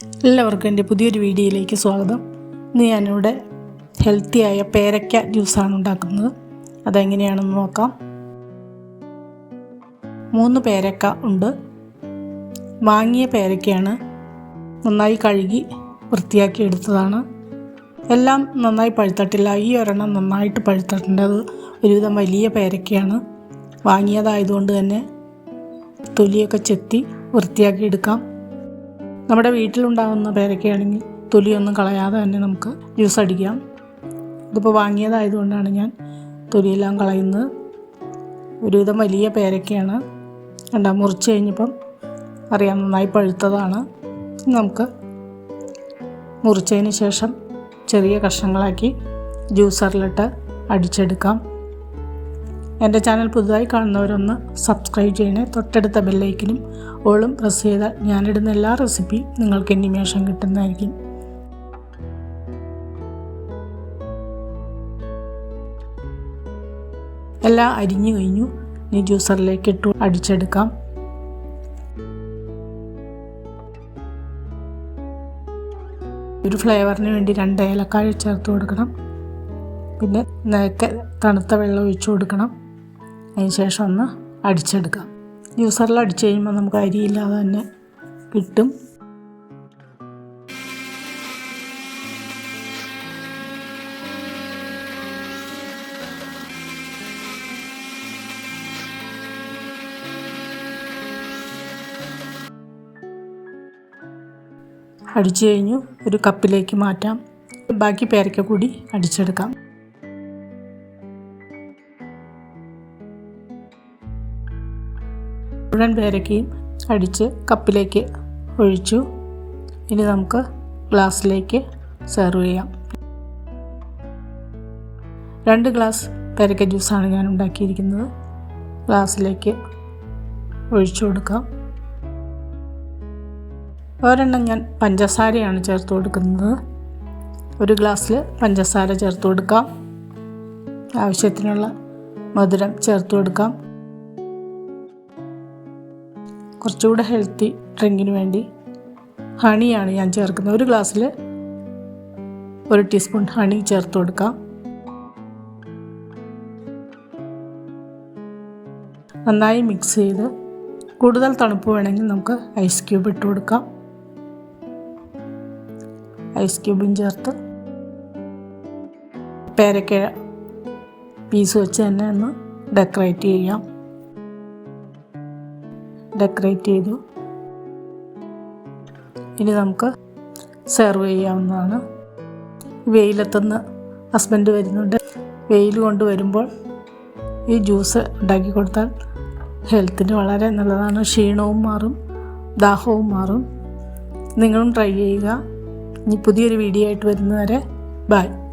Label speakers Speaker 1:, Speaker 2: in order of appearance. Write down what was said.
Speaker 1: എല്ലാവർക്കും എന്റെ പുതിയൊരു വീഡിയോയിലേക്ക് സ്വാഗതം. ഇന്ന് ഞാനിവിടെ ഹെൽത്തിയായ പേരയ്ക്ക ജ്യൂസാണ് ഉണ്ടാക്കുന്നത്. അതെങ്ങനെയാണെന്ന് നോക്കാം. മൂന്ന് പേരക്ക ഉണ്ട്. വാങ്ങിയ പേരക്കയാണ് നന്നായി കഴുകി വൃത്തിയാക്കി എടുത്തതാണ്. എല്ലാം നന്നായി പഴുത്തട്ടില്ല. ഈ ഒരെണ്ണം നന്നായിട്ട് പഴുത്തിട്ടുണ്ട് ഒരുവിധം വലിയ പേരക്കയാണ്. വാങ്ങിയതായതുകൊണ്ട് തന്നെ തൊലിയൊക്കെ ചെത്തി വൃത്തിയാക്കി എടുക്കാം. നമ്മുടെ വീട്ടിലുണ്ടാകുന്ന പേരക്കയാണെങ്കിൽ തൊലിയൊന്നും കളയാതെ തന്നെ നമുക്ക് ജ്യൂസ് അടിക്കാം. ഇതിപ്പോൾ വാങ്ങിയതായതുകൊണ്ടാണ് ഞാൻ തൊലിയെല്ലാം കളയുന്നത്. ഒരുവിധം വലിയ പേരക്കയാണ്. കണ്ട മുറിച്ച് കഴിഞ്ഞപ്പം അറിയാം നന്നായി പഴുത്തതാണ്. നമുക്ക് മുറിച്ചതിന് ശേഷം ചെറിയ കഷ്ണങ്ങളാക്കി ജ്യൂസറിലിട്ട് അടിച്ചെടുക്കാം. എന്റെ ചാനൽ പുതുതായി കാണുന്നവരൊന്ന് സബ്സ്ക്രൈബ് ചെയ്യണേ. തൊട്ടടുത്ത ബെല്ലൈക്കിനും ഓളും പ്രസ് ചെയ്താൽ ഞാനിടുന്ന എല്ലാ റെസിപ്പിയും നിങ്ങൾക്ക് ഇനിമേഷം കിട്ടുന്നതായിരിക്കും. എല്ലാം അരിഞ്ഞു കഴിഞ്ഞു. ഇനി ജ്യൂസറിലേക്ക് ഇട്ടു അടിച്ചെടുക്കാം. ഒരു ഫ്ലേവറിന് വേണ്ടി രണ്ട് ഏലക്കായ ചേർത്ത് കൊടുക്കണം. പിന്നെ തണുത്ത വെള്ളം ഒഴിച്ചു കൊടുക്കണം. അതിന് ശേഷം ഒന്ന് അടിച്ചെടുക്കാം. ജ്യൂസറിൽ അടിച്ചു കഴിയുമ്പോൾ നമുക്ക് അരിയില്ലാതെ തന്നെ കിട്ടും. അടിച്ചു കഴിഞ്ഞു. ഒരു കപ്പിലേക്ക് മാറ്റാം. ബാക്കി പേരയ്ക്ക കൂടി അടിച്ചെടുക്കാം. മുഴുവൻ പേരക്കയും അടിച്ച് കപ്പിലേക്ക് ഒഴിച്ചു. ഇനി നമുക്ക് ഗ്ലാസ്സിലേക്ക് സെർവ് ചെയ്യാം. രണ്ട് ഗ്ലാസ് പേരക്ക ജ്യൂസാണ് ഞാൻ ഉണ്ടാക്കിയിരിക്കുന്നത്. ഗ്ലാസ്സിലേക്ക് ഒഴിച്ചു കൊടുക്കാം. ഒരെണ്ണം ഞാൻ പഞ്ചസാരയാണ് ചേർത്ത് കൊടുക്കുന്നത്. ഒരു ഗ്ലാസ്സിൽ പഞ്ചസാര ചേർത്ത് കൊടുക്കാം. ആവശ്യത്തിനുള്ള മധുരം ചേർത്ത് കൊടുക്കാം. കുറച്ചുകൂടെ ഹെൽത്തി ഡ്രിങ്കിന് വേണ്ടി ഹണിയാണ് ഞാൻ ചേർക്കുന്നത്. ഒരു ഗ്ലാസ്സിൽ ഒരു ടീസ്പൂൺ ഹണി ചേർത്ത് കൊടുക്കാം. നന്നായി മിക്സ് ചെയ്ത് കൂടുതൽ തണുപ്പ് വേണമെങ്കിൽ നമുക്ക് ഐസ് ക്യൂബ് ഇട്ട് കൊടുക്കാം. ഐസ് ക്യൂബും ചേർത്ത് പേരക്കിഴ പീസ് വെച്ച് തന്നെ ഒന്ന് ഡെക്കറേറ്റ് ചെയ്യാം. ഡെക്കറേറ്റ് ചെയ്തു. ഇനി നമുക്ക് സെർവ് ചെയ്യാവുന്നതാണ്. വെയിലത്തുനിന്ന് ഹസ്ബൻഡ് വരുന്നുണ്ട്. വെയിൽ കൊണ്ട് വരുമ്പോൾ ഈ ജ്യൂസ് ഉണ്ടാക്കി കൊടുത്താൽ ഹെൽത്തിന് വളരെ നല്ലതാണ്. ക്ഷീണവും മാറും ദാഹവും മാറും. നിങ്ങളും ട്രൈ ചെയ്യുക. ഇനി പുതിയൊരു വീഡിയോ ആയിട്ട് വരുന്നവരെ ബൈ.